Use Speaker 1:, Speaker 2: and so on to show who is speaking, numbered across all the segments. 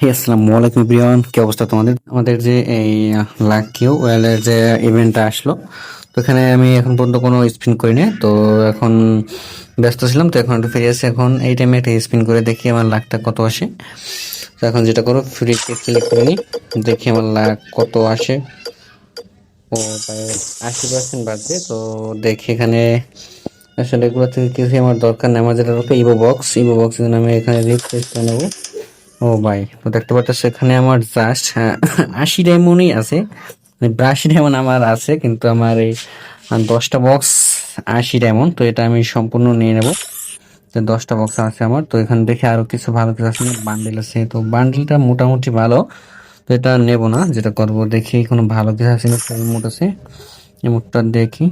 Speaker 1: হে আসসালামু আলাইকুম প্রিয়ন কি অবস্থা তোমাদের? আমাদের যে এই লাক কিউ ওয়েলের যে ইভেন্টটা আসলো, তো এখানে আমি এখন পর্যন্ত কোনো স্পিন করিনি। তো এখন ব্যস্ত ছিলাম, তো এখন একটু ফিরে আসি। এখন এই টাইমে একটা স্পিন করে দেখি আমার লাখটা কত আসে। তো এখন যেটা করো ফ্রিতে ক্লিক করে নিই। দেখি আমার লাখ কত আসে। ও, প্রায় আশি পার্সেন্ট বাড়ছে তো দেখি এখানে আসলে এগুলো থেকে কিছু আমার দরকার নেই। আমার যেটা দরকার ইভো বক্স ইভো বক্স আমি এখানে রিফ্রেশ নেব। ও ভাই, তো দেখতে পাচ্ছ সেখানে আমার জাস্ট আশি ডায়মন্ডই আছে। আশি ডায়মন্ড আমার আছে, কিন্তু আমার এই দশটা বক্স আশি ডায়মন্ড তো এটা আমি সম্পূর্ণ নিয়ে নেব। তো দশটা বক্স আছে আমার, তো এখানে দেখে আরও কিছু ভালো কিছু আছে। বান্ডেল আছে, তো বান্ডেলটা মোটামুটি ভালো, তো এটা নেব না, যেটা করব দেখি কোনো ভালো কিছু আছে না ইমোট আছে। ইমোটটা দেখি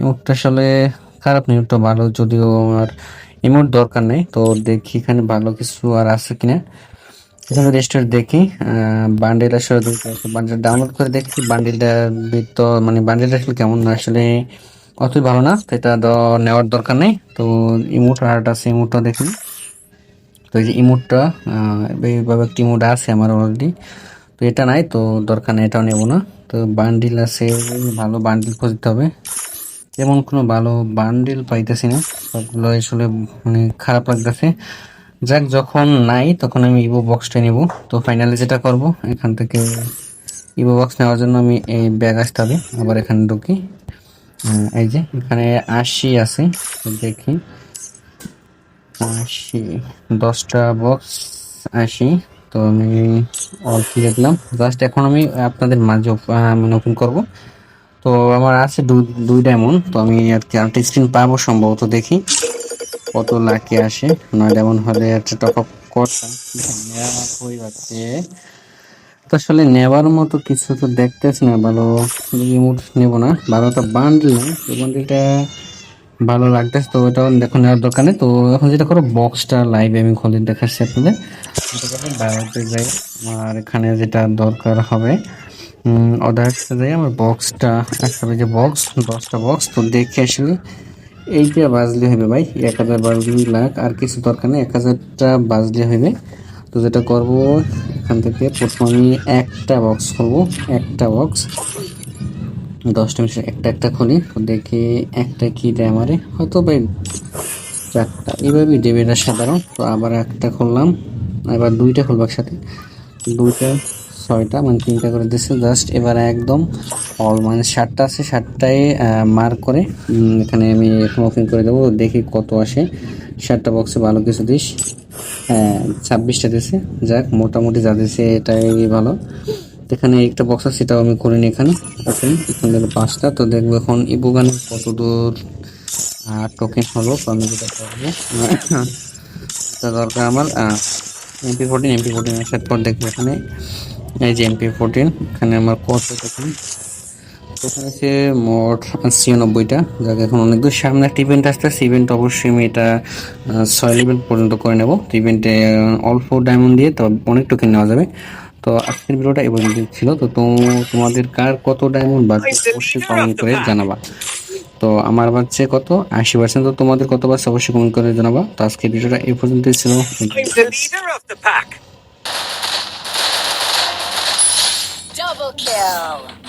Speaker 1: ইমোটটা আসলে খারাপ নেই ভালো, যদিও আমার ইমোট দরকার নেই, তো দেখি এখানে ভালো কিছু আর আছে কিনা। এখানে রেস্টার দেখি বান্ডেল আসলে বান্ডেল ডাউনলোড করে দেখি বান্ডেলটা তো মানে বান্ডেলটা আসলে কেমন আসলে অতই ভালো না, তো এটা নেওয়ার দরকার নেই, তো ইমোট আর্ট আছে ইমোটটা দেখি। তো এই যে ইমোটটা এইভাবে একটি ইমোট আছে আমার অলরেডি তো এটা নাই, তো দরকার নেই, এটাও নেব না। তো বান্ডিল আছে, ভালো বান্ডিল খুঁজতে হবে। তেমন কোনো ভালো বান্ডিল পাইতেছি না। সবগুলো আসলে মানে খারাপ লাগতেছে। যাক, যখন নাই তখন আমি ইভো বক্সটা নেব। তো ফাইনালি যেটা করব, এখান থেকে ইভো বক্স নেওয়ার জন্য আমি এই ব্যাগ আসতে হবে। আবার এখানে ঢুকি। এই যে, এখানে আশি আছে। দেখি। আশি, দশটা বক্স আশি। তো আমি অল দিলাম। জাস্ট এখন আমি আপনাদের মাঝে মানে ওপেন করব। তো আমার আছে দুই ডায়মন্ড তো আমি আর কি আরেকটা স্ক্রিন পাবো সম্ভবত দেখি। কত লাখে আসে। নয় ডায়মন্ড হলে একটা টপ আপ করতাম হয়ে যাচ্ছে। তো আসলে নেওয়ার মতো কিছু তো দেখতেছি না, ভালো রিমোট নেব না। ভালো তো বান্ডেল এই বান্ডেলটা ভালো লাগতেছে। তো ওটাও দেখো নেওয়ার দোকানে। তো এখন যেটা করো বক্সটা লাইভে আমি খুলে দেখাচ্ছি আপনাদের। যাই আর এখানে যেটা দরকার হবে। অর্ডারটা যাই আমার বক্সটা একটা যে বক্স দশটা বক্স তো দেখে আসলে এইটা বাজলে হবে ভাই, এক হাজার বাজলি লাখ, আর কিছু দরকার নেই, এক হাজারটা বাজলে হবে। তো যেটা করব, এখান থেকে প্রথম আমি একটা বক্স করব, একটা বক্স দশটা মিনিট একটা একটা খুলি, তো দেখি একটা কি দেয় আমারে। হয়তো ভাই চারটা, এইভাবেই দেবে এটা সাধারণ, তো আবার একটা খুললাম, এবার দুইটা খুলবো একসাথে। দুইটা ছয়টা মানে তিনটা করে দিচ্ছে জাস্ট এবার একদম অল মানে ষাটটা আছে ষাটটায় মার্ক করে এখানে আমি এখন ওপেন করে দেবো। দেখি কত আসে। ষাটটা বক্সে ভালো কিছু দিস। হ্যাঁ ছাব্বিশটা দিছে। যাক, মোটামুটি যা দিছে এটাই ভালো। এখানে একটা বক্স আছে, সেটাও আমি করিনি এখানে। ওপেন এখানে পাঁচটা। তো দেখব এখন ইবুগানে কত দূর টোকেন হলো। তো আমি যেটা করব দরকার আমার এমপি ফোরটিন এমপি ফোরটিন আসার পর দেখব এখানে। এই যে এমপি ফোরটিন এখানে আমার কত দেখুন। এখানে আছে মোট ছিয়ানব্বইটা, যাক এখন অনেক দূর। সামনে একটা ইভেন্ট আসতেছে ইভেন্ট অবশ্যই আমি এটা ছয় লেভেল পর্যন্ত করে নেব। ইভেন্টে অল্প ডায়মন্ড দিয়ে, তো অনেক টোকেন নেওয়া যাবে। তো আজকের ভিডিওটা এবং ছিল, তো তোমাদের কার কত ডায়মন্ড বা অবশ্যই কমেন্ট করে জানাবা। তো আমার বাচ্চা কত? আশি পার্সেন্ট তো তোমাদের কত বাচ্চা, অবশ্যই কমেন্ট করে জানাবা। তো আজকের ভিডিওটা এই পর্যন্তই ছিল।
Speaker 2: Kill.